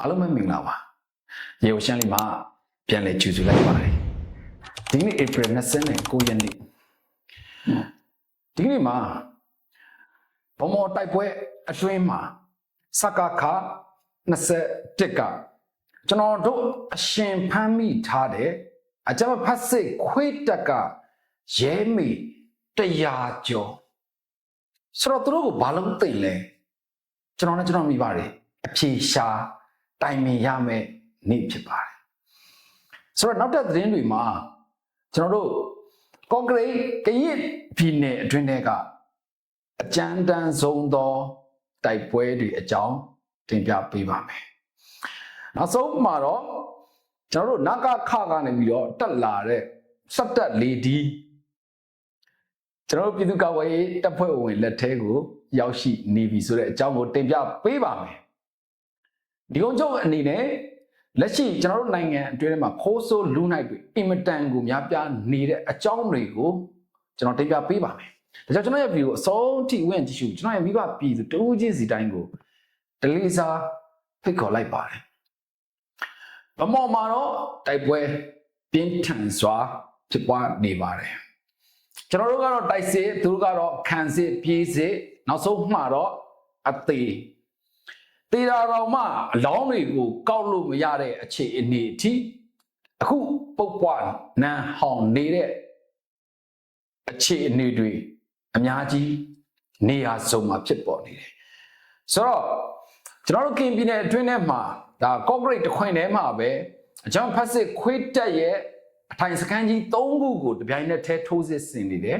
အားလုံးပဲမင်္ဂလာပါရေကိုရှမ်းလေးမှာပြန်လဲကြိုဆိုလိုက်ပါတယ်ဒီနေ့ April 29ရက်နေ့ဒီနေ့မှာဘမော်တိုက်ပွဲအတွင်းမှာစကခ21ကကျွန်တော်တို့အရှင်ဖမ်းမိထားတဲ့အကြမ်းဖတ်စစ်ခွေးတက်ကရဲမေတရားကျော်ဆိုတော့သူတို့ကိုဘာလို့သိမ့်လဲကျွန်တော်နဲ့ကျွန်တော်မိပါတယ်အဖြေရှာ တိုင်ပင်ရမယ်နေ့ဖြစ်ပါတယ်ဆိုတော့နောက်တဲ့သတင်းတွေမှာကျွန်တော်တို့ကော့ဂရိတ်ကရင်ပြည်နယ်အတွင်းထဲကအကြမ်းတမ်းဆုံးသောတိုက်ပွဲတွေအကြောင်းတင်ပြပေးပါမယ်နောက်ဆုံးမှာတော့ကျွန်တော်တို့နဂခကနေပြီးတော့တက်လာတဲ့စက်တက်လေဒီကျွန်တော်တို့ပြည်သူ့ကာကွယ်ရေးတပ်ဖွဲ့ဝင်လက်ထဲကို ရောက်ရှိနေပြီဆိုတဲ့အကြောင်းကိုတင်ပြပေးပါမယ် ဒီကုန်းချုပ်အနေနဲ့လက်ရှိကျွန်တော်တို့နိုင်ငံအတွင်းမှာခိုးဆိုးလူနိုင်တွေအင်မတန်ကိုများပြားနေတဲ့အကြောင်းတွေကိုကျွန်တော်တင်ပြပေးပါမယ်ဒါကြောင့်ကျွန်တော်ရဲ့ဗီဒီယိုအဆုံးထိဝင်ကြည့်ရှုကျွန်တော်ရဲ့မိဘပြည်သူတူးချင်းစီတိုင်းကိုဒလေးစားဖိတ်ခေါ်လိုက်ပါတယ်ဗမော်မှာတော့တိုက်ပွဲပြင်းထန်စွာဖြစ်ပွားနေပါတယ်ကျွန်တော်တို့ကတော့တိုက်စစ်သူတို့ကတော့ခံစစ်ပြေးစစ်နောက်ဆုံးမှတော့အသေး တေတာတော်မှအလောင်းတွေကိုကောက်လို့မရတဲ့အခြေအနေအထိအခုပုတ်ပွားနန်းဟောင်နေတဲ့အခြေအနေတွေအများကြီးနေရာစုံမှာဖြစ်ပေါ်နေတယ်ဆိုတော့ကျွန်တော်တို့ကင်ပြည်နယ်အတွင်းထဲမှာဒါကော့ဂရိတ်တစ်ခွင်ထဲမှာပဲအကြောင်းဖတ်စစ်ခွေးတက်ရဲ့အထိုင်စခန်းကြီး၃ခုကိုတပြိုင်နက်တည်းထိုးစစ်ဆင်နေတယ်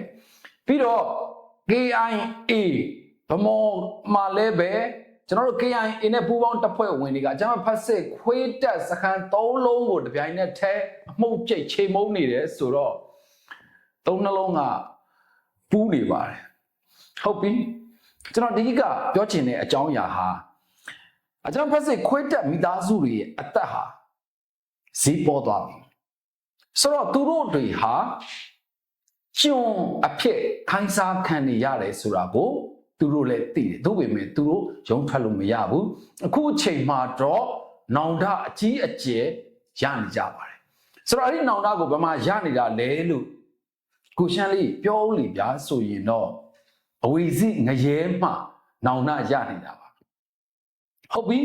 ပြီးတော့ KIA ဗမော်မှာလည်းပဲ ကျွန်တော်တို့ KIA နဲ့ပူးပေါင်းတပ်ဖွဲ့ဝင်တွေကအကြမ်းဖတ်စစ်ခွေးတက်စခန်း၃လုံးကိုတပြိုင်နက်တည်းအမှုတ်ပြိတ်ချိန်မုံနေတယ်ဆိုတော့သုံးနှလုံးကပူးနေပါတယ်ဟုတ်ပြီကျွန်တော်ဒီကပြောချင်တဲ့အကြောင်းအရာဟာအကြမ်းဖတ်စစ်ခွေးတက်မိသားစုတွေရဲ့အသက်ဟာဈေးပေါ်သွားပြီဆိုတော့သူတို့တွေဟာကျွန်အဖြစ်ခိုင်းစားခံနေရတယ်ဆိုတာကို သူတို့လည်းသိတယ်သို့ပေမဲ့သူတို့ရုံးထွက်လို့မရဘူးအခုအချိန်မှာတော့နောင်တအကြီးအကျယ်ရနေကြပါတယ်ဆိုတော့အဲ့ဒီနောင်တကိုဘယ်မှာရနေတာလဲလို့ကိုရှမ်းလေးပြောဦးလေဗျာဆိုရင်တော့အဝီစီငရဲမှ နောင်တရနေတာပါဟုတ်ပြီ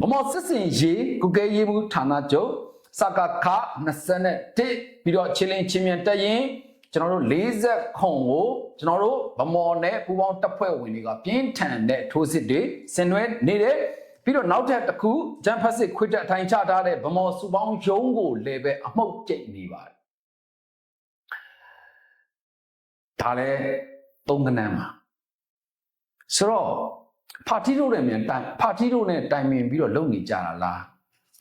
မမောစစ်စင်ရေးကုကဲရေးမှုဌာနချုပ်စကခ21ပြီးတော့ချင်းလင်းချင်းမြန်တက်ရင် ကျွန်တော်တို့40ခုကိုကျွန်တော်တို့ဗမော်နဲ့ပူပေါင်းတပ်ဖွဲ့ဝင်တွေကပြင်းထန်တဲ့ထိုးစစ်တွေဆင်နွှဲနေတယ်ပြီးတော့နောက်ထပ်တစ်ခုဂျမ်ဖတ်စစ်ခွစ်တက်အထိုင်ချထားတဲ့ဗမော်စုပေါင်းရုံးကိုလည်းပဲအမှုတ်ကျိတ်နေပါတယ်ဒါလည်းသုံးကနန်းမှာဆိုတော့ပါတီတို့နဲ့မြန်တိုင်ပါတီတို့နဲ့တိုင်ပင်ပြီးတော့လုပ်နေကြတာလား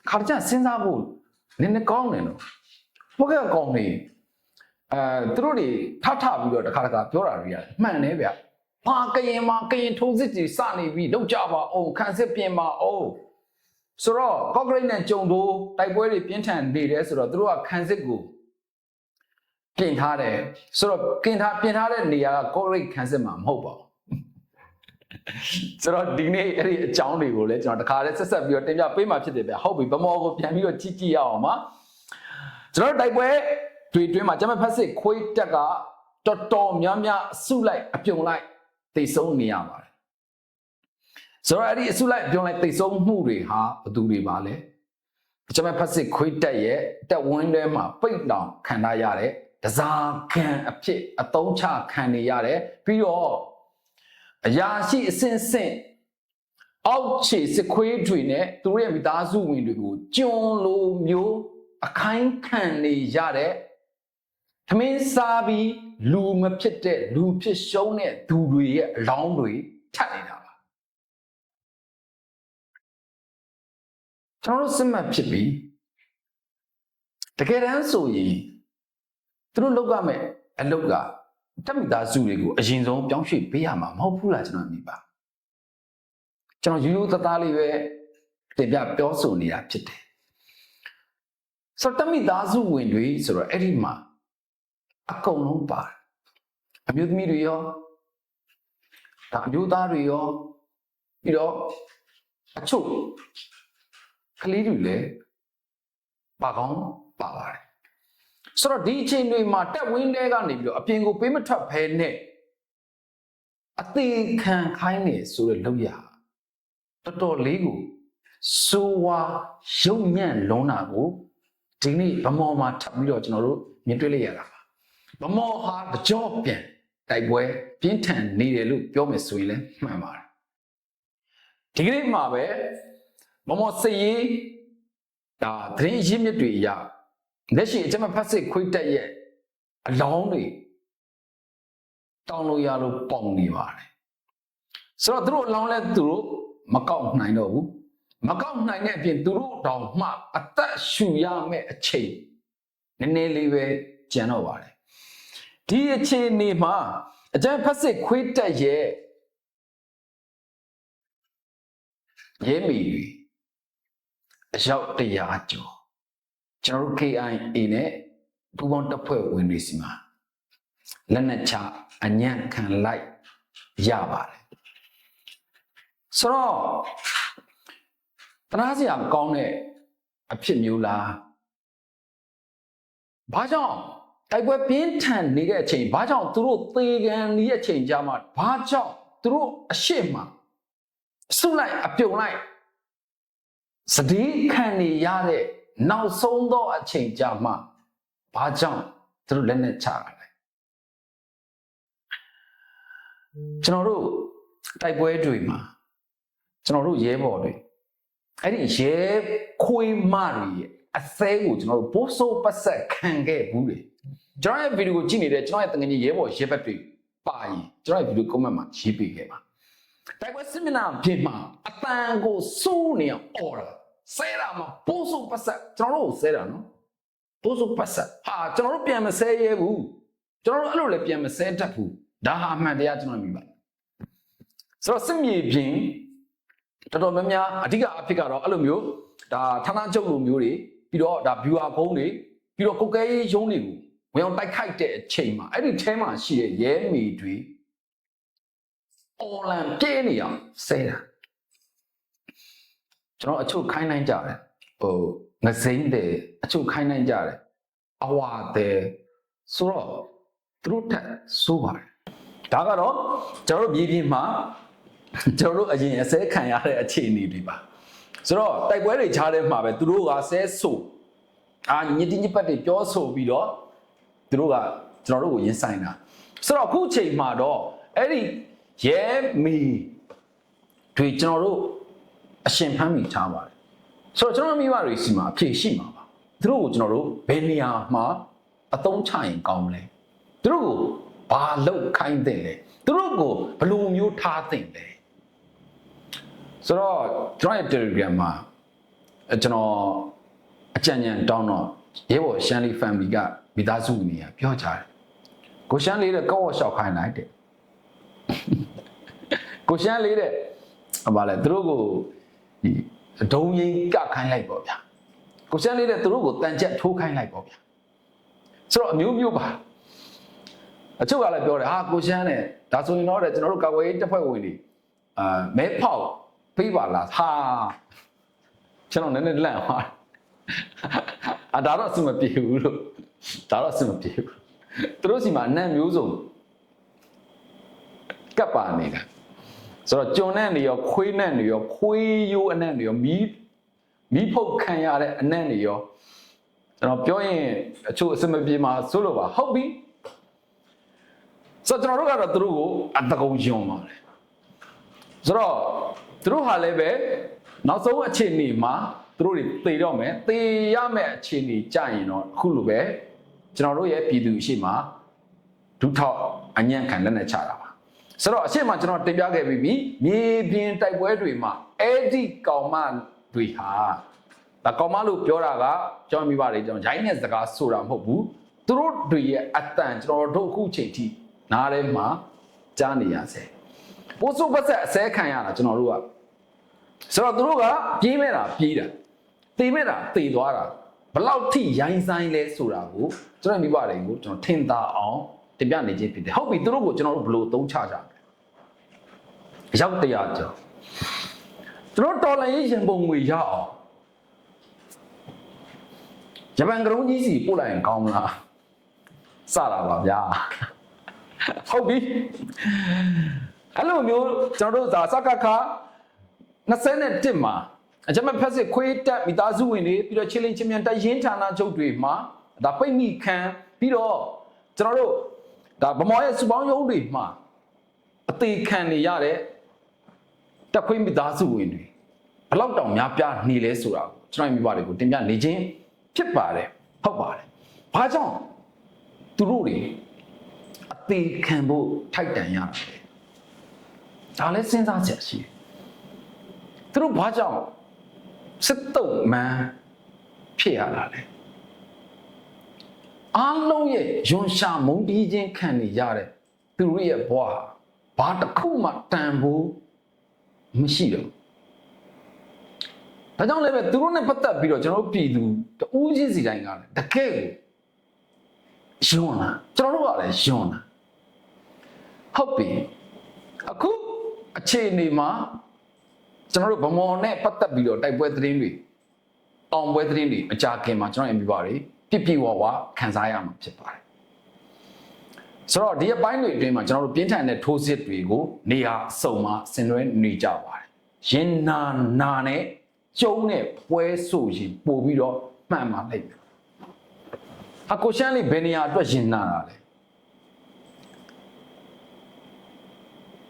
ခါတကြစဉ်းစားဖို့နည်းနည်းကောင်းတယ်နော်ဘုကကောင်းနေ အဲသူတို့တွေထထပြီးတော့တခါတခါပြောတာတွေကမှန်တယ်ဗျဟာကရင်မှာကရင်ထိုးစစ်ကြီးစနေပြီလောက်ကြပါအောင်ခန်းစစ်ပြင်ပါအောင်ဆိုတော့ကော့ဂရိတ်နဲ့ကြုံတို့တိုက်ပွဲတွေပြင်းထန်နေတယ်ဆိုတော့သူတို့ကခန်းစစ်ကိုပြင်ထားတယ်ဆိုတော့ပြင်ထားပြင်ထားတဲ့နေရာကကော့ဂရိတ်ခန်းစစ်မှာမဟုတ်ပါဘူးဆိုတော့ဒီနေ့အဲ့ဒီအကြောင်းတွေကိုလည်းကျွန်တော်တခါလေးဆက်ဆက်ပြီးတော့တင်ပြပေးမှာဖြစ်တယ်ဗျဟုတ်ပြီဗမောကိုပြန်ပြီးတော့ကြည့်ကြည့်ရအောင်ပါကျွန်တော်တို့တိုက်ပွဲ တွေတွင်းမှာကျမဖက်စစ်ခွေးတက်ကတော်တော်များများအစုလိုက်အပြုံလိုက်တိတ်ဆုံးနေရပါတယ်ဆိုတော့အဲ့ဒီအစုလိုက်အပြုံလိုက်တိတ်ဆုံးမှုတွေဟာဘယ်သူတွေပါလဲကျမဖက်စစ်ခွေးတက်ရဲ့တက်ဝင်းထဲမှာပိတ်တောင်ခံထားရတဲ့ဒဇာခံအဖြစ်အတုံးချခံနေရတယ်ပြီးတော့အရာရှိအစင်စင်အောက်ခြေစစ်ခွေးတွေနဲ့သူတို့ရဲ့မိသားစုဝင်တွေကိုကျွန်းလိုမျိုးအခိုင်းခံနေရတဲ့ သမင်းစားပြီးလူမဖြစ်တဲ့လူဖြစ်ရှုံးတဲ့သူတွေရဲ့အလောင်းတွေထပ်နေတာပါကျွန်တော်တို့စစ်မှတ်ဖြစ်ပြီးတကယ်တမ်းဆိုရင်သူတို့လောက်ကမဲ့အလောက်ကတက်မိသားစုတွေကိုအရင်ဆုံးပြောင်းရွှေ့ပေးရမှာမဟုတ်ဘူးလားကျွန်တော်မြင်ပါကျွန်တော်ရိုးရိုးသားသားလေးပဲတင်ပြပြောဆိုနေတာဖြစ်တယ်ဆိုတော့တက်မိသားစုဝင်တွေဆိုတော့အဲ့ဒီမှာ အကုန်လုံးပါတယ်အမျိုးသမီးတွေရောဒါအမျိုးသားတွေရောပြီးတော့အချို့ကလေးတွေလည်းပါကောင်းပါပါတယ်ဆိုတော့ဒီအချိန်တွေမှာတက်ဝင်းတဲကနေပြီးတော့အပြင်ကိုပေးမထွက်ဖဲနဲ့အသေးခံခိုင်းနေဆိုတဲ့လောက်ရတော်တော်လေးကိုစိုးဝါရုံညံ့လုံးတာကိုဒီနေ့ဗမော်မှာထပ်ပြီးတော့ကျွန်တော်တို့မြင်တွေ့လိုက်ရတာပါ ဗမော်ဟာကြော့ပြန်တိုက်ပွဲပြင်းထန်နေတယ်လို့ပြောမယ်ဆိုရင်လည်းမှန်ပါတယ်ဒီကနေ့မှာပဲဗမော်စည်ရေးဒါသတင်းရင်းမြစ်တွေအရလက်ရှိအကြမ်းဖက်စစ်ခွေးတက်ရဲ့အလောင်းတွေတောင်းလို့ရလို့ပေါင်နေပါတယ်ဆိုတော့သူတို့အလောင်းလဲသူတို့မကောက်နိုင်တော့ဘူးမကောက်နိုင်တဲ့အပြင်သူတို့တောင်မှအသက်ရှူရမယ့်အချိန်နည်းနည်းလေးပဲကျန်တော့ပါတယ် ဒီအချိန်နေမှာအကြမ်းဖက်စစ်ခွေးတက်ရဲ့ရဲမီတွေအယောက်တရာကျော်ကျွန်တော်တို့ KIA နဲ့ပူးပေါင်းတပ်ဖွဲ့ဝင်တွေစီမှာလက်နက်ချအညံ့ခံလိုက်ရပါတယ်ဆိုတော့တနာစရာကောင်းတဲ့အဖြစ်မျိုးလားဘာကြောင့် တိုက်ပွဲပြင်းထန်နေတဲ့အချိန်ဘာကြောင့်သူတို့သေခံနေတဲ့အချိန်ကြမှာဘာကြောင့်သူတို့အရှိမအစုလိုက်အပြုံလိုက်စတိခံနေရတဲ့နောက်ဆုံးသောအချိန်ကြမှာဘာကြောင့်သူတို့လက်နဲ့ချတာလဲကျွန်တော်တို့တိုက်ပွဲတွေမှာကျွန်တော်တို့ရဲဘော်တွေအဲ့ဒီရဲခွေးမတွေရဲ့ အသဲကိုကျွန်တော်တို့ပိုးဆိုးပတ်ဆက်ခံခဲ့ဘူးလေကျွန်တော်ရဲ့ဗီဒီယိုကိုကြည့်နေတဲ့ကျွန်တော်ရဲ့တငယ်ချင်းရဲဘော်ရဲဘက်တွေပါရင်ကျွန်တော်ရဲ့ဗီဒီယို comment မှာရေးပေးခဲ့ပါတိုက်ပွဲစစ်မျက်နှာပြင်မှာအတန်ကိုစိုးနေအောင်អော်တာဆဲတာမှာပိုးဆိုးပတ်ဆက်ကျွန်တော်တို့ကိုဆဲတာနော်ပိုးဆိုးပတ်ဆက်ဟာကျွန်တော်တို့ပြန်မဆဲရဲဘူးကျွန်တော်တို့အဲ့လိုလည်းပြန်မဆဲတတ်ဘူးဒါဟာအမှန်တရားကျွန်တော်မြင်ပါဆိုတော့စစ်မြေပြင်တော်တော်များများအဓိကအဖြစ်ကတော့အဲ့လိုမျိုးဒါဌာနချုပ်လိုမျိုးတွေ ပြီးတော့ဒါ viewer ကုန်းတွေပြီးတော့ကုတ်ကဲရေးရုံးတွေကိုဝင်အောင်တိုက်ခိုက်တဲ့အချိန်မှာအဲ့ဒီထဲမှာရှိတဲ့ရဲမီတွေအော်လန်ပြင်းနေအောင်ဆဲတာကျွန်တော်အချုပ်ခိုင်းနိုင်ကြတယ်ဟိုငစိမ့်တယ်အချုပ်ခိုင်းနိုင်ကြတယ်အဝါတယ်ဆိုတော့သူတို့ထက်စိုးပါတယ်ဒါကတော့ကျွန်တော်တို့မြေပြင်မှာကျွန်တော်တို့အရင်အစဲခံရတဲ့အခြေအနေတွေပါ ဆိုတော့တိုက်ပွဲတွေခြားတဲ့မှာပဲသူတို့ကဆဲဆိုအာညစ်တိညစ်ပတ်တွေပြောဆိုပြီးတော့သူတို့ကကျွန်တော်တို့ကိုရင်ဆိုင်တာဆိုတော့အခုချိန်မှာတော့အဲ့ဒီရဲမီတွေကျွန်တော်တို့အရှင်ဖမ်းမိထားပါတယ်ဆိုတော့ကျွန်တော်မိဘတွေစီမှာအဖြေရှိမှာပါသူတို့ကိုကျွန်တော်တို့ဘယ်နေရာမှာအသုံးချရင်ကောင်းမလဲသူတို့ကိုဘာလုပ်ခိုင်းတဲ့လဲသူတို့ကိုဘယ်လိုမျိုးထားတဲ့လဲ ဆိုတော့ကျွန်တော်ရဲ့ Telegram မှာအဲကျွန်တော်အကြံဉာဏ်တောင်းတော့ရဲဘော်ရှမ်းလေး family ကမိသားစုနေရပြောကြတယ်ကိုရှမ်းလေးတဲ့ကောက်ဝလျှောက်ခိုင်းလိုက်တယ်ကိုရှမ်းလေးတဲ့ဘာလဲသူတို့ကိုဒီဒုံရင်ကခိုင်းလိုက်ပေါ့ဗျာကိုရှမ်းလေးတဲ့သူတို့ကိုတန်ချက်ထိုးခိုင်းလိုက်ပေါ့ဗျာဆိုတော့အမျိုးမျိုးပါအချုပ်ကလည်းပြောတယ်ဟာကိုရှမ်းနဲ့ဒါဆိုရင်တော့တဲ့ကျွန်တော်တို့ကာကွယ်ရေးတပ်ဖွဲ့ဝင်တွေအာမဲဖောက် ပေးပါလားဟာကျွန်တော်နည်းနည်းလန့်သွားအာဒါတော့အဆင်မပြေဘူးလို့ဒါတော့အဆင်မပြေဘူးသူတို့စီမှာအနံ့မျိုးစုံကပ်ပါနေတာဆိုတော့ကျွန်နဲ့နေရောခွေးနဲ့နေရောခွေးရိုးအနံ့တွေရောမီးမီးဖုတ်ခံရတဲ့အနံ့တွေရောကျွန်တော်ပြောရင်အချို့အဆင်မပြေမှာဆိုလို့ပါဟုတ်ပြီဆိုတော့ကျွန်တော်တို့ကတော့သူတို့ကိုအတကုံယွံပါတယ်ဆိုတော့ သူတို့ဟာလည်းပဲနောက်ဆုံးအခြေအနေမှာသူတို့တွေသေတော့မယ်သေရမယ့်အခြေအနေကြရင်တော့အခုလိုပဲကျွန်တော်တို့ရဲ့ပြည်သူအရှိမဒုထောက်အညံ့ခံလက်နဲ့ချတာပါဆိုတော့အရှိမကျွန်တော်တင်ပြခဲ့ပြီးပြီမြေပြင်တိုက်ပွဲတွေမှာအဲ့ဒီကောင်မတွေဟာဒါကောင်မလို့ပြောတာကကျွန်တော်မိပါတယ်ကျွန်တော်ဂျိုင်းနဲ့စကားဆိုတာမဟုတ်ဘူးသူတို့တွေရဲ့အတန်ကျွန်တော်တို့အခုချိန်ထိနားထဲမှာကြားနေရစေ ပိုးစုပ်ပတ်ဆက်အစဲခံရတာကျွန်တော်တို့ကဆိုတော့သူတို့ကပြေးမဲ့တာပြေးတာတေမဲ့တာတေသွားတာဘလောက်ထိရိုင်းဆိုင်လဲဆိုတာကိုကျွန်တော်မိဘတွေကိုကျွန်တော်ထင်သာအောင်တင်ပြနေခြင်းဖြစ်တယ်ဟုတ်ပြီသူတို့ကိုကျွန်တော်တို့ဘယ်လိုသုံးချကြလဲရောက်တရားကြောကျွန်တော်တော်လိုင်းရေးရင်ပုံငွေရအောင်ဂျပန်ကရုံးကြီးစီပို့လိုက်ရင်ကောင်းမလားစတာပါဗျာဟုတ်ပြီ အဲ့လိုမျိုးကျွန်တော်တို့ဒါစကခ21မှာအကြမ်းဖက်စစ်ခွေးတက်မိသားစုဝင်တွေပြီးတော့ချင်းလင်းချင်းမြန်တရင်ဌာနချုပ်တွေမှာဒါပိတ်မိခံပြီးတော့ကျွန်တော်တို့ဒါဗမော်ရဲ့စုပေါင်းရုံးတွေမှာအသေးခံနေရတဲ့တက်ခွေးမိသားစုဝင်တွေဘလောက်တောင်များပြားနေလဲဆိုတာကိုကျွန်တော်မိဘတွေကိုတင်ပြနေခြင်းဖြစ်ပါတယ်ဟုတ်ပါတယ်ဘာကြောင့်သူတို့တွေအသေးခံဖို့ထိုက်တန်ရတာလဲ ဒါလည်းစဉ်းစားချက်ရှိတယ်သူတို့ဘာကြောင့်စစ်တုံးမှန်းဖြစ်ရတာလဲအားလုံးရဲ့ယွန်ရှာမုန်းတီးခြင်းခံနေရတဲ့သူတို့ရဲ့ဘဝဟာဘာတစ်ခုမှတန်ဖို့မရှိတော့ဘူးဒါကြောင့်လည်းပဲသူတို့နဲ့ပတ်သက်ပြီးတော့ကျွန်တော်တို့ပြည်သူတူးချင်းစီတိုင်းကလည်းတကယ်ကိုယွန်းလာကျွန်တော်တို့ကလည်းယွန်းလာဟုတ်ပြီအခု အခြေအနေမှာကျွန်တော်တို့ဗမော်နဲ့ပတ်သက်ပြီးတော့တိုက်ပွဲသတင်းတွေအောင်ပွဲသတင်းတွေအကြခင်မှာကျွန်တော်အမိပါတွေပြပြဝဝခန်းစားရမှာဖြစ်ပါတယ်ဆိုတော့ဒီအပိုင်းတွေအတွင်းမှာကျွန်တော်တို့ပြင်းထန်တဲ့ထိုးစစ်တွေကိုနေရာအစုံမှာဆင်နွှဲနေကြပါတယ်ရင်နာနာနဲ့ကျုံးနဲ့ပွဲဆိုရင်ပို့ပြီးတော့မှန်ပါလိမ့်မယ်အကိုရှမ်းလေးဘယ်နေရာအတွက်ရင်နာတာလဲ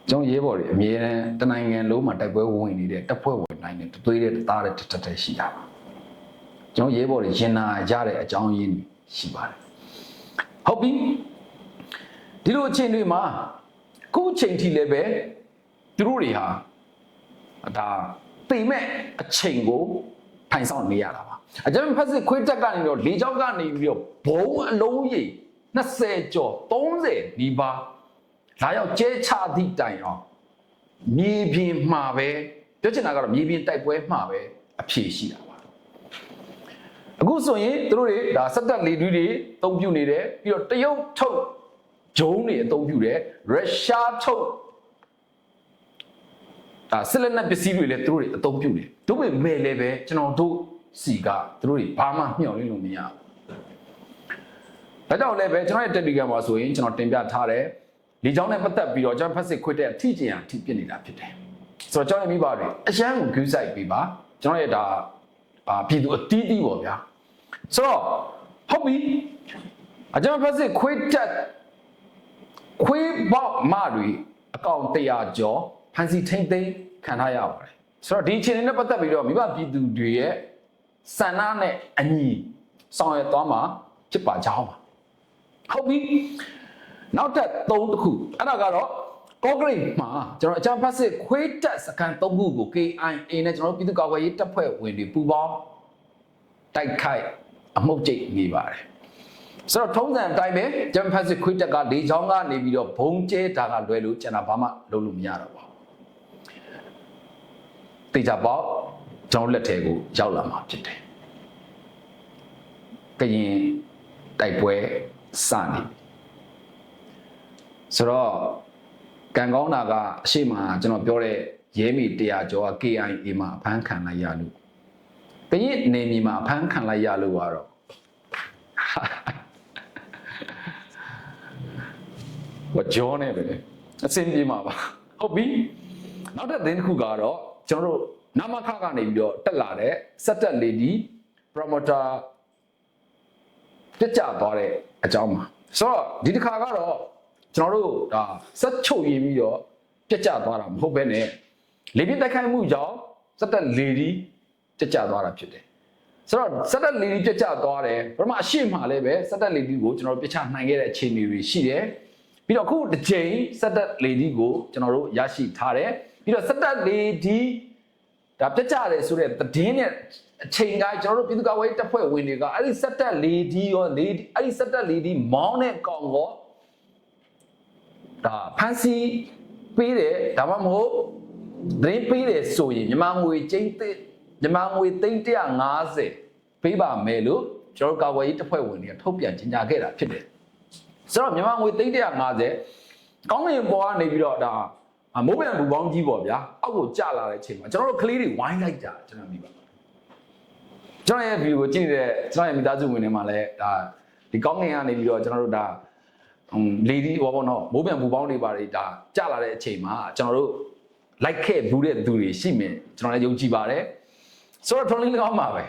ကျွန်တော်ရေးပေါ်တွေအမြဲတမ်းတနိုင်ငံလုံးမှာတိုက်ပွဲဝင်နေတဲ့တပ်ဖွဲ့ဝင်တိုင်းနဲ့တသွေးတဲ့တသားတဲ့တတတဲ့ရှိတာပါကျွန်တော်ရေးပေါ်တွေရင်နာကြတဲ့အကြောင်းရင်းတွေရှိပါတယ်ဟုတ်ပြီဒီလိုအချိန်တွေမှာခုအချိန်ထိလည်းပဲသူတို့တွေဟာဒါတိမ်မဲ့အချိန်ကိုထိုင်ဆောင်နေရတာပါအကြမ်းဖက်စစ်ခွေးတက်ကနေတော့လေကြောင်းကနေပြီးတော့ဘုံအလုံးကြီး20ကျော်30နီးပါး လာရောက်ကျဲချသည့်တိုင်အောင်မြေပြင်မှာပဲပြောချင်တာကတော့မြေပြင်တိုက်ပွဲမှာပဲအဖြေရှိတာပါအခုဆိုရင်သူတို့တွေဒါစက်တက်လေတွီးတွေအသုံးပြုနေတယ်ပြီးတော့တရုတ်ထုတ်ဂျုံတွေအသုံးပြုတယ်ရုရှားထုတ်ဒါဆက်လက်နက်ပစ္စည်းတွေလည်းသူတို့တွေအသုံးပြုတယ်တို့ပေမဲ့လည်းပဲကျွန်တော်တို့စီကသူတို့တွေဘာမှမျှော်လင့်လို့မရဘူးဒါကြောင့်လည်းပဲကျွန်တော်ရဲ့ Telegram မှာဆိုရင်ကျွန်တော်တင်ပြထားတယ် လေကြောင်းနဲ့ပတ်သက်ပြီးတော့ကျွန်တော်ဖက်စစ်ခွတ်တဲ့အထီးကျင်အထီးပြစ်နေတာဖြစ်တယ်ဆိုတော့ကျွန်တော်ရဲ့မိဘတွေအရန်ကို view site ပေးပါကျွန်တော်ရဲ့ဒါအာပြည်သူအတီးတီးပေါ့ဗျာဆိုတော့ဟုတ်ပြီအကျွန်တော်ဖက်စစ်ခွေးတက်ခွေးပေါက်မတွေအကောင့်100ကျော်ဖန်စီထိမ့်သိမ်းခံထားရပါတယ်ဆိုတော့ဒီအခြေအနေနဲ့ပတ်သက်ပြီးတော့မိဘပြည်သူတွေရဲ့ဆန္ဒနဲ့အညီဆောင်ရွက်သွားမှာဖြစ်ပါကြောင်းပါဟုတ်ပြီ နောက်ထပ်၃တစ်ခုအဲ့ဒါကတော့ကော့ဂရိတ်မှာကျွန်တော်အချမ်းဖတ်စစ်ခွေးတက်စကန်၃ခုကို KIA နဲ့ကျွန်တော်ပြည်သူ့ကာကွယ်ရေးတပ်ဖွဲ့ဝင်တွေပူးပေါင်းတိုက်ခိုက်အမှုတ်ကျိတ်နေပါတယ်ဆိုတော့ထုံးစံအတိုင်းပဲဂျမ်ဖတ်စစ်ခွေးတက်ကလေချောင်းကနေပြီးတော့ဘုံကျဲတာကလွယ်လို့ကျွန်တော်ဘာမှလုပ်လို့မရတော့ပါဘူးတေချာပေါက်ကျွန်တော်လက်ထဲကိုရောက်လာမှာဖြစ်တယ်ကရင်တိုက်ပွဲစနေပြီ ဆိုတော့ကံကောင်းတာကအရှိမကျွန်တော်ပြောတဲ့ရဲမီ100ကျော်က KIA မှာအဖမ်းခံလိုက်ရလို့ကရင်နေမီမှာအဖမ်းခံလိုက်ရလို့ကတော့ဝကြောနဲ့ပဲအစင်ပြေမှာပါဟုတ်ပြီနောက်တစ်သင်းတစ်ခုကတော့ကျွန်တော်တို့နမခကနေပြီးတော့တက်လာတဲ့စက်တက်လေဒီ promoter ပြစ်ကြသွားတဲ့အကြောင်းပါဆိုတော့ဒီတစ်ခါကတော့ ကျွန်တော်တို့ဒါစက်ချုပ်ရင်းပြီးတော့ပြစ်ကြသွားတာမဟုတ်ဘဲနဲ့လေပြစ်တိုက်ခိုက်မှုကြောင့်စက်တက်လေဒီပြစ်ကြသွားတာဖြစ်တယ်ဆိုတော့စက်တက်လေဒီပြစ်ကြသွားတယ်ပထမအရှိမှလည်းပဲစက်တက်လေဒီကိုကျွန်တော်တို့ပြစ်ချနိုင်ခဲ့တဲ့အခြေအနေတွေရှိတယ်ပြီးတော့အခုတစ်ချိန်စက်တက်လေဒီကိုကျွန်တော်တို့ရရှိထားတယ်ပြီးတော့စက်တက်လေဒီဒါပြတ်ကြတယ်ဆိုတဲ့သတင်းနဲ့အချိန်တိုင်းကျွန်တော်တို့ပြည်သူ့ကာကွယ်ရေးတပ်ဖွဲ့ဝင်တွေကအဲ့ဒီစက်တက်လေဒီရောလေဒီအဲ့ဒီစက်တက်လေဒီမောင်းတဲ့ကောင်ကော ဒါဖန်စီပေးတယ်ဒါမှမဟုတ်သတင်းပေးတယ်ဆိုရင်မြန်မာငွေကျင်းသစ်မြန်မာငွေသိန်း150ပေးပါမယ်လို့ကျွန်တော်တို့ကာကွယ်ရေးတပ်ဖွဲ့ဝင်တွေကထုတ်ပြန်ကြေညာခဲ့တာဖြစ်တယ်ဆိုတော့မြန်မာငွေသိန်း150ကောင်းကင်ပေါ်ကနေပြီးတော့ဒါအမိုးပြန်ဘူပေါင်းကြီးပေါ့ဗျာအောက်ကိုကျလာတဲ့အချိန်မှာကျွန်တော်တို့ကလေးတွေဝိုင်းလိုက်ကြကျွန်တော်မိပါကျွန်ကျွန်တော်ရဲ့ view ကိုကြည့်နေတဲ့ကျွန်တော်ရဲ့မိသားစုဝင်တွေမှာလည်းဒါဒီကောင်းကင်ကနေပြီးတော့ကျွန်တော်တို့ဒါဟွန်း လေဒီဟောပေါ့နော်မိုးပြန်ပူပေါင်းတွေပါတွေဒါကြလာတဲ့အချိန်မှာကျွန်တော်တို့လိုက်ခဲ့ဘူးတဲ့သူတွေရှိမယ်ကျွန်တော်လည်းယုံကြည်ပါတယ်ဆိုတော့ trolling လည်းကောင်းပါပဲ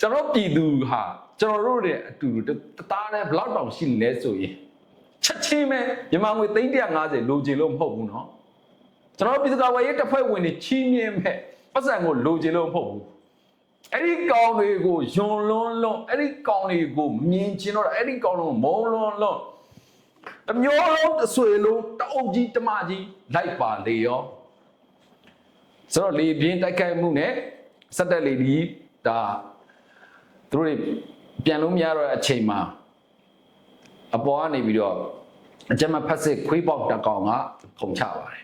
ကျွန်တော်ပြည်သူဟာကျွန်တော်တို့တဲ့အတူတူတသားနဲ့ဘလောက်တောင်ရှိလဲဆိုရင်ချက်ချင်းပဲမြန်မာငွေ350လိုချင်လို့မဟုတ်ဘူးနော်ကျွန်တော်ပြည်သူ့ကာကွယ်ရေးတပ်ဖွဲ့ဝင်တွေချီးမြှင့်မဲ့ပတ်စံကိုလိုချင်လို့မဟုတ်ဘူးအဲ့ဒီကောင်တွေကိုယွန်လွန်းလွန်းအဲ့ဒီကောင်တွေကိုမြင်ချင်တော့အဲ့ဒီကောင်တွေကိုမုံလွန်းလွန်း တမျိုးလုံးတစ်ဆွေလုံးတအုပ်ကြီးတမကြီးလိုက်ပါလေရောဆိုတော့လေပြင်းတိုက်ခိုက်မှုနဲ့စက်တက်လေဒီဒါသူတို့တွေပြန်လို့မရတော့တဲ့အချိန်မှာအပေါ်ကနေပြီးတော့အကြမ်းမဖက်စစ်ခွေးပေါက်တကောင်ကခုံချပါတယ်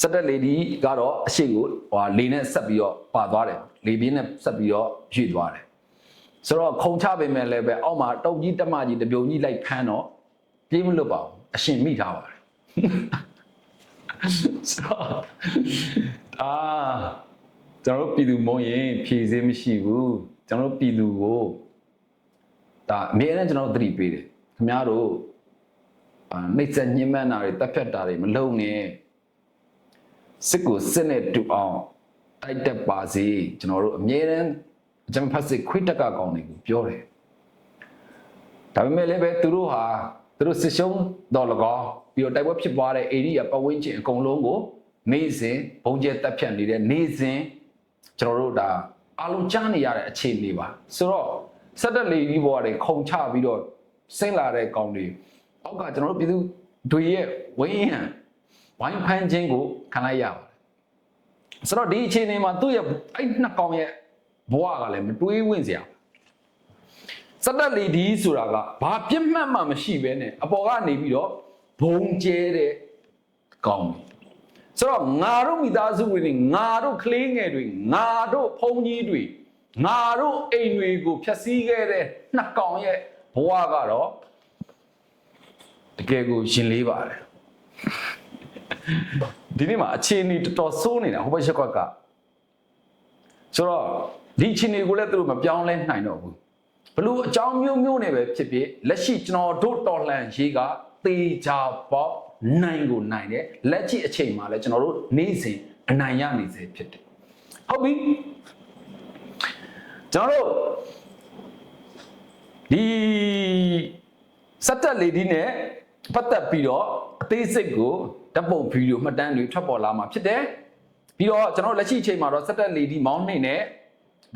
စက်တက်လေဒီကတော့အရှိကိုဟိုလေနဲ့ဆက်ပြီးတော့ပါသွားတယ်လေပြင်းနဲ့ဆက်ပြီးတော့ရွေ့သွားတယ်ဆိုတော့ခုံချပေမဲ့လည်းပဲအောက်မှာတုတ်ကြီးတက်မကြီးတပြုံကြီးလိုက်ဖမ်းတော့ ပြေးမလွတ်ပါဘူးအရှင်မိထားပါတယ်ဆိုတော့အာကျွန်တော်တို့ပြည်သူမုံရင်ဖြည့်စည်းမရှိဘူးကျွန်တော်တို့ပြည်သူကိုဒါအမြဲတမ်းကျွန်တော်တို့သတိပေးတယ်ခင်ဗျားတို့အာနှိမ့်ဆက်ညှဉ်းပန်းတာတွေတပ်ဖြတ်တာတွေမလုပ်နဲ့စစ်ကိုစစ်နဲ့တူအောင်တိုက်တက်ပါစေကျွန်တော်တို့အမြဲတမ်းအကြမ်းဖက်စစ်ခွေးတက်ကကောင်တွေကိုပြောတယ်ဒါပေမဲ့လည်းပဲသူတို့ဟာ သူတို့စစ်ရှုံးတော်လကောပြီးတော့တိုက်ပွဲဖြစ်ပွားတဲ့ area ပတ်ဝန်းကျင်အကုန်လုံးကိုနေ့စဉ်ဘုံကျဲတက်ဖြတ်နေတဲ့နေ့စဉ်ကျွန်တော်တို့ဒါအားလုံးကြားနေရတဲ့အခြေအနေပါဆိုတော့စက်တက်လေကြီးဘောတွေခုံချပြီးတော့ဆင်းလာတဲ့ကောင်တွေအောက်ကကျွန်တော်တို့ပြည်သူတွေရဲ့ဝင်းဟန်ဝိုင်းဖမ်းခြင်းကိုခံလိုက်ရပါတယ်ဆိုတော့ဒီအခြေအနေမှာသူ့ရဲ့အဲ့နှစ်ကောင်ရဲ့ဘဝကလည်းမတွေးဝင်စရာ စက်တက်လေဒီဆိုတာကဘာပြစ်မှတ်မှမရှိဘဲနဲ့အပေါ်ကနေပြီးတော့ဘုံကျဲတဲ့ကောင်တွေဆိုတော့ငါတို့မိသားစုဝင်တွေငါတို့ကလေးငယ်တွေငါတို့ဖုန်ကြီးတွေငါတို့အိမ်တွေကိုဖျက်ဆီးခဲ့တဲ့နှစ်ကောင်ရဲ့ဘဝကတော့တကယ်ကိုရှင်လေးပါတယ်ဒီနေ့မှာအခြေအနေတော်တော်ဆိုးနေတာဟိုဘက်ရက်ကွက်ကဆိုတော့ဒီအခြေအနေကိုလည်းသူတို့မပြောင်းလဲနိုင်တော့ဘူး ဘလို့အကြောင်းမျိုးမျိုးနဲ့ပဲဖြစ်ဖြစ်လက်ရှိကျွန်တော်တို့တော်လှန်ရေးကတေချာပေါက်နိုင်ကိုနိုင်တယ်လက်ရှိအချိန်မှာလည်းကျွန်တော်တို့နေ့စဉ်အနိုင်ရနေစေဖြစ်တယ်ဟုတ်ပြီကျွန်တော်တို့ဒီစက်တက်လေဒီနဲ့ပတ်သက်ပြီးတော့အသေးစိတ်ကိုဓာတ်ပုံဗီဒီယိုမှတ်တမ်းတွေထွက်ပေါ်လာမှာဖြစ်တယ်ပြီးတော့ကျွန်တော်လက်ရှိအချိန်မှာတော့စက်တက်လေဒီမောင်းနှိမ့်နဲ့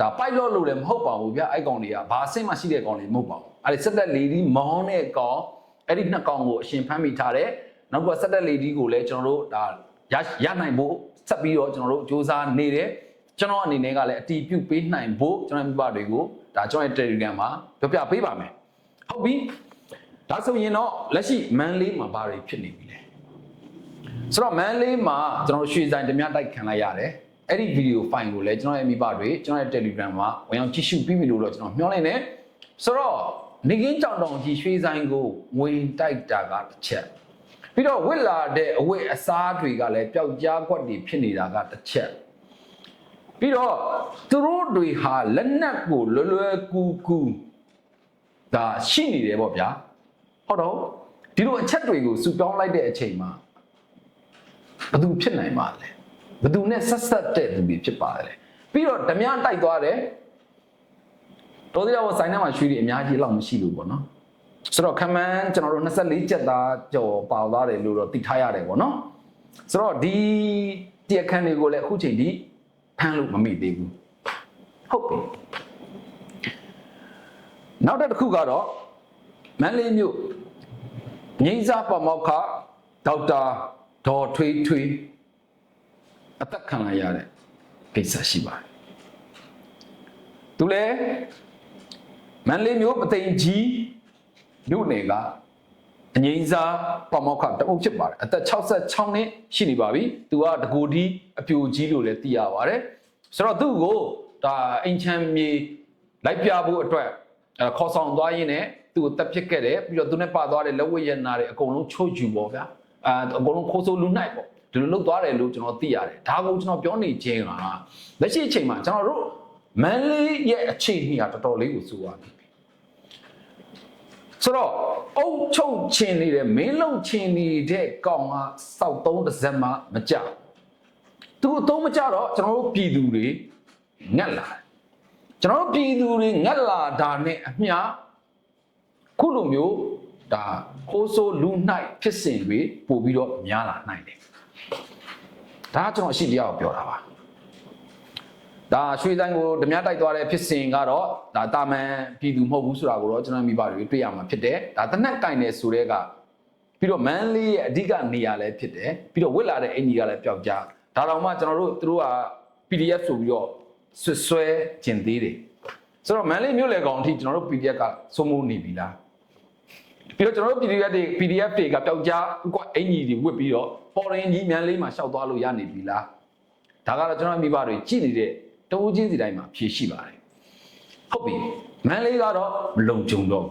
ဒါ pilot လို့လည်းမဟုတ်ပါဘူးဗျအဲ့ကောင်တွေကဘာအဆင့်မှရှိတဲ့ကောင်တွေမဟုတ်ပါဘူးအဲ့ဒီစက်တက်လေဒီမောင်းတဲ့ကောင်အဲ့ဒီနှစ်ကောင်ကိုအရှင်ဖမ်းမိထားတယ်နောက်ကစက်တက်လေဒီကိုလည်းကျွန်တော်တို့ဒါရရနိုင်ဖို့ဆက်ပြီးတော့ကျွန်တော်တို့စူးစမ်းနေတယ်ကျွန်တော်အနေနဲ့ကလည်းအတီးပြုတ်ပေးနိုင်ဖို့ကျွန်တော်မိဘတွေကိုဒါကျွန်တော်ရဲ့ Telegram မှာပြောပြပေးပါမယ်ဟုတ်ပြီဒါဆိုရင်တော့လက်ရှိမန်လေးမှာဘာတွေဖြစ်နေပြီလဲဆိုတော့မန်လေးမှာကျွန်တော်ရွှေဆိုင်ဓမြတိုက်ခံလိုက်ရတယ် အဲ့ဒီဗီဒီယိုဖိုင်ကိုလည်းကျွန်တော်ရဲ့မိဘတွေကျွန်တော်ရဲ့ Telegram မှာဝင်အောင်ကြည့်ရှုပြီးပြီလို့တော့ကျွန်တော်မျှော်လင့်တယ်ဆိုတော့နေကင်းကြောင်တောင်ကြီးရွှေဆိုင်ကိုဝင်တိုက်တာကတစ်ချက်ပြီးတော့ဝစ်လာတဲ့အဝတ်အစားတွေကလည်းပျောက်ကြားခွက်တွေဖြစ်နေတာကတစ်ချက်ပြီးတော့သူတို့တွေဟာလက်နက်ကိုလွယ်လွယ်ကူကူဒါရှိနေတယ်ပေါ့ဗျာဟုတ်တော့ဒီလိုအချက်တွေကိုစုပြောင်းလိုက်တဲ့အချိန်မှာဘယ်သူဖြစ်နိုင်ပါလဲ ဘယ်သူနဲ့ဆက်ဆက်တဲ့သူတွေဖြစ်ပါလဲပြီးတော့ဓမြတိုက်သွားတယ်တော်တရားဆိုင်ထဲမှာရွှေတွေအများကြီးလောက်မရှိလို့ပေါ့နော်ဆိုတော့ခမန်းကျွန်တော်တို့24ကျက်သားကြော်ပါသွားတယ်လို့တော့သိထားရတယ်ပေါ့နော်ဆိုတော့ဒီတရားခန်းတွေကိုလည်းအခုချိန်ထိဖမ်းလို့မမိသေးဘူးဟုတ်ပြီနောက်တစ်ခုကတော့မန္တလေးမြို့ငိမ့်စားပမောက္ခဒေါက်တာဒေါ်ထွေးထွေး အသက်ခံလိုက်ရတဲ့ကိစ္စရှိပါတယ်သူလည်းမန္တလေးမြို့ပသိမ်ကြီးမြို့နယ်ကအငိမ့်စားပမောက္ခတအုပ်ဖြစ်ပါတယ်အသက်66နှစ်ရှိနေပါပြီသူကတကူဒီအပြိုကြီးလို့လည်းသိရပါတယ်ဆိုတော့သူ့ကိုဒါအိမ်ချမ်းမြေလိုက်ပြဖို့အတွက်အဲခေါ်ဆောင်သွားရင်းနဲ့သူ့ကိုတက်ဖြစ်ခဲ့တယ်ပြီးတော့သူနဲ့ပါသွားတဲ့လက်ဝဲရနာတွေအကုန်လုံးချို့ယူပေါ့ဗျာအဲအကုန်လုံးခိုးဆိုးလူနိုင်ပေါ့ ဒီလိုလုပ်သွားတယ်လို့ကျွန်တော်သိရတယ်ဒါကိုကျွန်တော်ပြောနေခြင်းကလက်ရှိအချိန်မှာကျွန်တော်တို့မန်လေးရဲ့အခြေအနေကတော်တော်လေးကိုစိုးရနေပြီဆိုတော့အုတ်ချုပ်ချင်းနေတဲ့မင်းလုံးချင်းနေတဲ့ကောင်ကစောက်သုံးတစ်စက်မှမကြသူတို့သုံးမကြတော့ကျွန်တော်တို့ပြည်သူတွေငတ်လာတယ်ကျွန်တော်တို့ပြည်သူတွေငတ်လာတာနဲ့အမျှခုလိုမျိုးဒါခိုးဆိုးလူနိုင်ဖြစ်စဉ်တွေပို့ပြီးတော့များလာနိုင်တယ် ဒါကကျွန်တော်အရှိတရားကိုပြောတာပါဒါရွှေဆိုင်ကိုဓမြတိုက်သွားတဲ့ဖြစ်စဉ်ကတော့ဒါတာမန်ပြည်သူမဟုတ်ဘူးဆိုတာကိုတော့ကျွန်တော်မိဘတွေတွေ့ရမှာဖြစ်တယ်ဒါတနက်ကင်တယ်ဆိုတဲ့ကပြီးတော့မန်လေးရဲ့အဓိကနေရာလည်းဖြစ်တယ်ပြီးတော့ဝစ်လာတဲ့အင်ကြီးကလည်းပျောက်ကြားဒါတော့မှကျွန်တော်တို့သူတို့က PDF ဆိုပြီးတော့ဆွဆွဲကျင်သေးတယ်ဆိုတော့မန်လေးမြို့လေကောင်အထိကျွန်တော်တို့ PDF ကစိုးမိုးနေပြီလားပြီးတော့ကျွန်တော်တို့ PDF တွေ PDF တွေကပျောက်ကြားကွာအင်ကြီးတွေဝစ်ပြီးတော့ ပေါ်ရင်ကြီးမြန်လေးမှာရှောက်သွားလို့ရနေပြီလားဒါကတော့ကျွန်တော်မိဘတွေကြည့်နေတဲ့တဝူးချင်းစီတိုင်းမှာဖြေရှိပါတယ်ဟုတ်ပြီမန်လေးကတော့မလုံခြုံတော့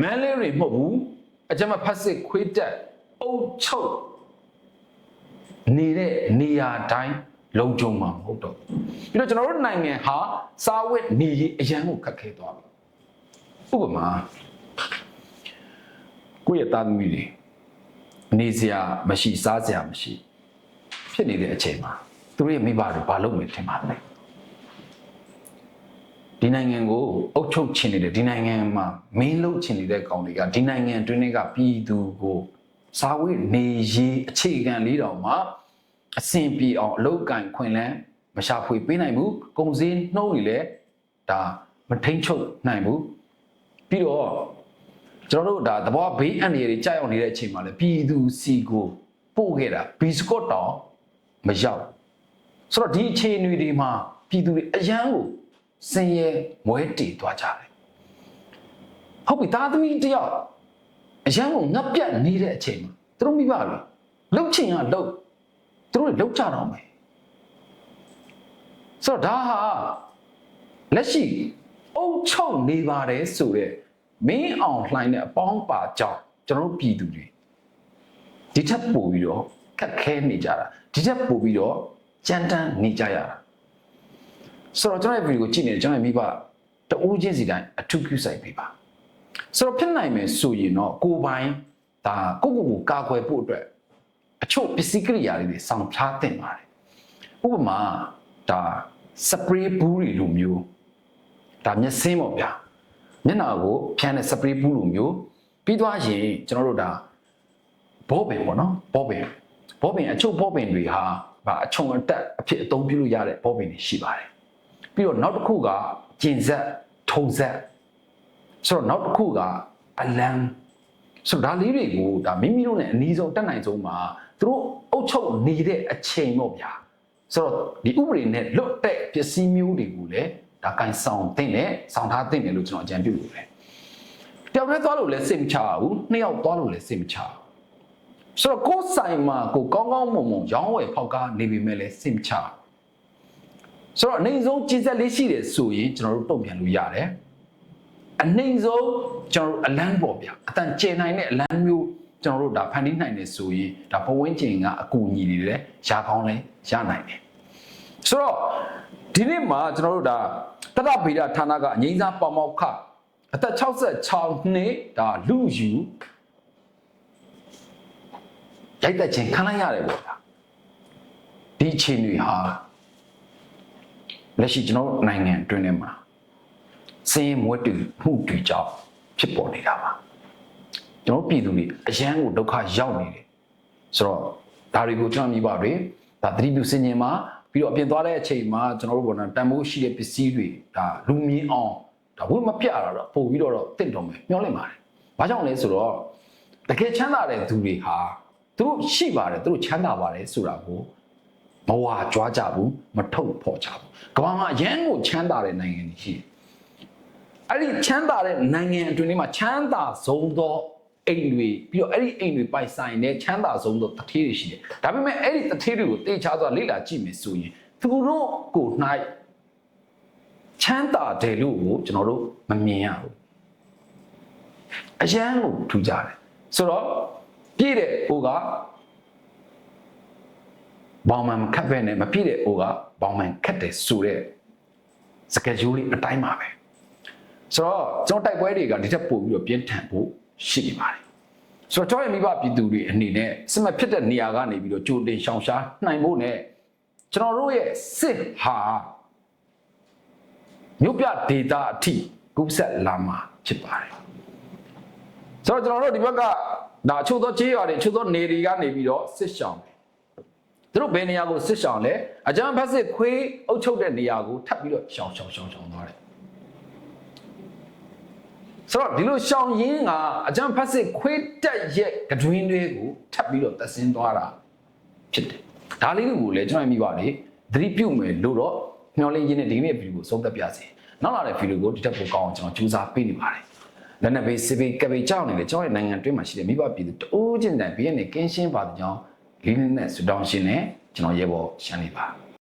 မန်လေးတွေမဟုတ်ဘူးအကြမ်းမဖတ်စစ်ခွေးတက်အုတ်ချုပ်နေတဲ့နေရာတိုင်းလုံခြုံမှာမဟုတ်တော့ဘူးပြီးတော့ကျွန်တော်တို့နိုင်ငံဟာစာဝတ်နေရေးအရန်ကိုခက်ခဲသွားပြီဥပမာကိုယ့်ရဲ့သားသမီးတွေ နေစရာမရှိစားစရာမရှိ ဖြစ်နေတဲ့အချိန်မှာသူတို့ရဲ့မိဘတွေဘာလုပ်မယ်ထင်ပါလဲဒီနိုင်ငံကိုအုပ်ချုပ်ချင်နေတဲ့ဒီနိုင်ငံမှာမင်းလုပ်ချင်နေတဲ့ကောင်တွေကဒီနိုင်ငံတွင်းတွေကပြည်သူကိုစာဝတ်နေရေးအခြေခံလေးတောင်မှအဆင်ပြေအောင်အလုပ်ကင်ခွင်လန်းမရှာဖွေပေးနိုင်ဘူးကုန်စည်နှုံးတွေလည်းဒါမထိန်ချုပ်နိုင်ဘူးပြီးတော့ ကျွန်တော်တို့ဒါသဘောဘေးအန္တရာယ်တွေကြောက်ရောက်နေတဲ့အချိန်မှာလည်းပြည်သူစီကိုပို့ခဲ့တာဘီစကော့တောင်မရောက်ဆိုတော့ဒီအခြေအနေတွေမှာပြည်သူတွေအယမ်းကိုစင်ရဲမွဲတည်သွားကြတယ်ဟုတ်ပြီသားသမီးတယောက်အယမ်းကိုငတ်ပြတ်နေတဲ့အချိန်မှာသူတို့မိဘတွေလှုပ်ချင်ရလှုပ်သူတို့လှုပ်ကြတော့မယ်ဆိုတော့ဒါဟာလက်ရှိအုံချုပ်နေပါတယ်ဆိုတဲ့ မင်းအောင်လှိုင်းတဲ့အပေါင်းပါကြောင့်ကျွန်တော်တို့ပြည်သူတွေဒီထက်ပိုပြီးတော့ခက်ခဲနေကြတာဒီထက်ပိုပြီးတော့ကြမ်းတမ်းနေကြရတာဆိုတော့ကျွန်တော်ရဲ့ဗီဒီယိုကိုကြည့်နေတယ်ကျွန်တော်ရဲ့မိဘတအိုးချင်းစီတိုင်းအထူးပြုဆိုင်ပေးပါဆိုတော့ဖြစ်နိုင်မယ်ဆိုရင်တော့ကိုယ်ပိုင်ဒါကိုယ့်ကိုယ်ကိုကာကွယ်ဖို့အတွက်အချို့ပစ္စည်းကိရိယာတွေတွေစောင့်ထားတင်ပါတယ်ဥပမာဒါစပရေးဘူးတွေလိုမျိုးဒါမျက်စင်းပေါ့ဗျာ မျက်နှာကိုဖြန်းတဲ့စပရေးဘူးလိုမျိုးပြီးသွားရင်ကျွန်တော်တို့ဒါဘောပင်ပေါ့နော်ဘောပင်ဘောပင်အချို့ဘောပင်တွေဟာဗာအချုံအတက်အဖြစ်အသုံးပြုလို့ရတဲ့ဘောပင်တွေရှိပါတယ်ပြီးတော့နောက်တစ်ခုကကျင်ဆက်ထုံဆက်ဆိုတော့နောက်တစ်ခုကအလံဆိုတော့ဒါလေးတွေကိုဒါမိမိတို့နဲ့အနည်းဆုံးတက်နိုင်ဆုံးမှာသူတို့အုပ်ချုပ်နေတဲ့အချိန်ပေါ့ဗျာဆိုတော့ဒီဥပဒေနဲ့လွတ်တဲ့ပစ္စည်းမျိုးတွေကိုလည်း ဒါကန်ဆောင်တင်တယ်ဆောင်ထားတင်တယ်လို့ကျွန်တော်အကြံပြုလို့ပဲတယောက်တည်းသွားလို့လည်းစိတ်မချဘူးနှစ်ယောက်သွားလို့လည်းစိတ်မချဘူးဆိုတော့ကိုယ်ဆိုင်မှာကိုကောင်းကောင်းမွန်မွန်ရောင်းဝယ်ဖောက်ကားနေပြီမဲ့လည်းစိတ်မချဆိုတော့အနေဆုံးကြည်စက်လေးရှိတယ်ဆိုရင်ကျွန်တော်တို့တုံ့ပြန်လို့ရတယ်အနေဆုံးကျွန်တော်တို့အလန်းပေါ်ဗျအတန်ကျင်နိုင်တဲ့အလန်းမျိုးကျွန်တော်တို့ဒါဖန်တီးနိုင်တယ်ဆိုရင်ဒါဘဝင်းကျင်ကအကူအညီတွေလည်းရှားကောင်းလဲရနိုင်တယ်ဆိုတော့ ဒီနေ့မှာကျွန်တော်တို့ဒါတတဗေဒဌာနကအငိမ့်စားပေါမောက်ခအသက်66နှစ်ဒါလူယူရိုက်တက်ခြင်းခံလိုက်ရတယ်ပေါ့ဗျာဒီအချိန်တွေဟာလက်ရှိကျွန်တော်တို့နိုင်ငံအတွင်းထဲမှာစင်းမွဲတူမှုတွေကြောင့်ဖြစ်ပေါ်နေတာပါကျွန်တော်ပြည်သူတွေအရန်ကိုဒုက္ခရောက်နေတယ်ဆိုတော့ဒါတွေကိုကျွန်တော်မြည်ပါတွေဒါသတိပြုစင်ញင်မှာ ပြီးတော့အပြင်သွားတဲ့အချိန်မှာကျွန်တော်တို့ဘောနော်တန်ဖိုးရှိတဲ့ပစ္စည်းတွေဒါလူမြင်အောင်ဒါဝိမပြတာတော့ပို့ပြီးတော့တင့်တော်မယ်မျောလင့်ပါတယ်ဘာကြောင့်လဲဆိုတော့တကယ်ချမ်းသာတဲ့သူတွေဟာသူတို့ရှိပါတယ်သူတို့ချမ်းသာပါတယ်ဆိုတာကိုမဝါကြွားကြဘူးမထုတ်ဖော်ကြဘူးကမ္ဘာမှာအရန်ကိုချမ်းသာတဲ့နိုင်ငံတွေရှိတယ်အဲ့ဒီချမ်းသာတဲ့နိုင်ငံအတွင်းမှာချမ်းသာဆုံးသော အိမ်တွေပြီးတော့အဲ့ဒီအိမ်တွေပိုင်ဆိုင်တဲ့ချမ်းသာဆုံးသောတထေးတွေရှိတယ်ဒါပေမဲ့အဲ့ဒီတထေးတွေကိုတေချာစွာလေ့လာကြည့်မယ်ဆိုရင်သူတို့ကို၌ချမ်းသာတယ်လို့ကိုကျွန်တော်တို့မမြင်ရဘူးအရန်ကိုထူကြတယ်ဆိုတော့ပြည့်တဲ့အိုကဘောင်မှန်ခတ်ပဲနဲ့မပြည့်တဲ့အိုကဘောင်မှန်ခတ်တယ်ဆိုတဲ့စကကြိုးလေးအတိုင်းပါပဲဆိုတော့ကျွန်တော်တိုက်ပွဲတွေကဒီထက်ပိုပြီးတော့ပြင်းထန်ဖို့ ရှိနေပါတယ်ဆိုတော့ကျွန်တော်ရဲ့မိဘပြည်သူတွေအနေနဲ့စစ်မှတ်ဖြစ်တဲ့နေရာကနေပြီးတော့ကြိုတင်ရှောင်ရှားနိုင်ဖို့ ਨੇ ကျွန်တော်တို့ရဲ့စစ်ဟာမြို့ပြဒေတာအထိကူးဆက်လာမှာဖြစ်ပါတယ်ဆိုတော့ကျွန်တော်တို့ဒီဘက်ကဒါချို့သောကြေးရွာတွေချို့သောနေတွေကနေပြီးတော့စစ်ရှောင်တယ်သူတို့ဘယ်နေရာကိုစစ်ရှောင်လဲအကြမ်းဖက်စစ်ခွေးအုပ်ချုပ်တဲ့နေရာကိုထပ်ပြီးတော့ရှောင်ရှောင်ရှောင်ရှောင်သွားတယ် ဆိုတော့ဒီလိုရှောင်ရင်းကအကြမ်းဖက်စစ်ခွေးတက်ရဲ့ကတွင်တွေကိုထပ်ပြီးတော့သက်ဆင်းသွားတာဖြစ်တယ်ဒါလေးတွေကိုလည်းကျွန်တော်မိပါလေသတိပြုမယ်လို့တော့မျှော်လင့်ရင်းနဲ့ဒီနေ့ဗီဒီယိုကိုဆုံးသက်ပြစေနောက်လာတဲ့ဗီဒီယိုကိုဒီတက်ကိုကောင်းအောင်ကျွန်တော်ကြိုးစားပေးနေပါတယ်လက်နက်ဘေးစစ်ဘေးကဘေးကြောက်နေတယ်ကျွန်တော်ရဲ့နိုင်ငံတွင်းမှာရှိတဲ့မိဘပြည်သူတအိုးချင်းတိုင်ဘေးနဲ့ကင်းရှင်းပါတဲ့ကြောင်းလေးနက်နဲ့ဆူတောင်းရှင်နဲ့ကျွန်တော်ရဲဘော်ရှမ်းနေပါ